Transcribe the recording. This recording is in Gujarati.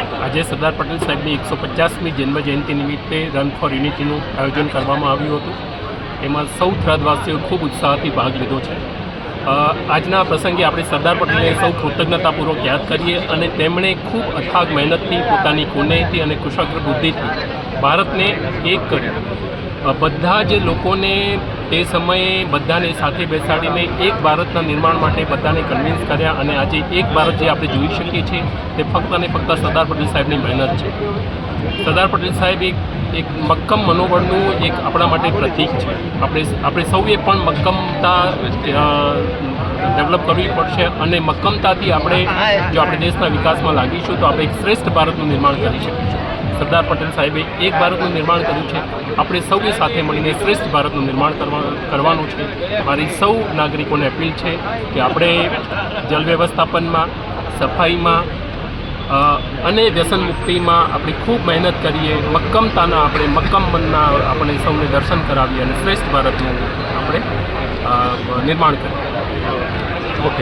આજે સરદાર પટેલ સાહેબની એકસો પચાસમી જન્મજયંતિ નિમિત્તે રન ફોર યુનિટીનું આયોજન કરવામાં આવ્યું હતું. એમાં સૌ થરાદવાસીઓ ખૂબ ઉત્સાહથી ભાગ લીધો છે. આજના પ્રસંગે આપણે સરદાર પટેલને સૌ કૃતજ્ઞતાપૂર્વક યાદ કરીએ અને તેમણે ખૂબ અથાગ મહેનતથી પોતાની કુનેહથી અને કુશગ્ર બુદ્ધિથી ભારતને એક કર્યું. બધા જ લોકોને તે સમયે બધાને સાથે બેસાડીને એક ભારતના નિર્માણ માટે બધાને કન્વિન્સ કર્યા અને આજે એક ભારત જે આપણે જોઈ શકીએ છીએ તે ફક્ત અને ફક્ત સરદાર પટેલ સાહેબની મહેનત છે. સરદાર પટેલ સાહેબ એક એક મક્કમ મનોબળનું એક આપણા માટે પ્રતીક છે. આપણે આપણે સૌએ પણ મક્કમતા ડેવલપ કરવી પડશે અને મક્કમતાથી આપણે જો આપણે દેશના વિકાસમાં લાગીશું તો આપણે એક શ્રેષ્ઠ ભારતનું નિર્માણ કરી શકીશું. સરદાર પટેલ સાહેબે એક ભારતનું નિર્માણ કર્યું છે. આપણે સૌએ સાથે મળીને શ્રેષ્ઠ ભારતનું નિર્માણ કરવા, કરવાનું છે. મારી સૌ નાગરિકોને અપીલ છે કે આપણે જલ વ્યવસ્થાપનમાં, સફાઈમાં અને વ્યસન મુક્તિમાં આપણે ખૂબ મહેનત કરીએ. મક્કમતાના આપણે મક્કમ મનના આપણે સૌને દર્શન કરાવીએ અને શ્રેષ્ઠ ભારતનું આપણે નિર્માણ કરીએ. ઓકે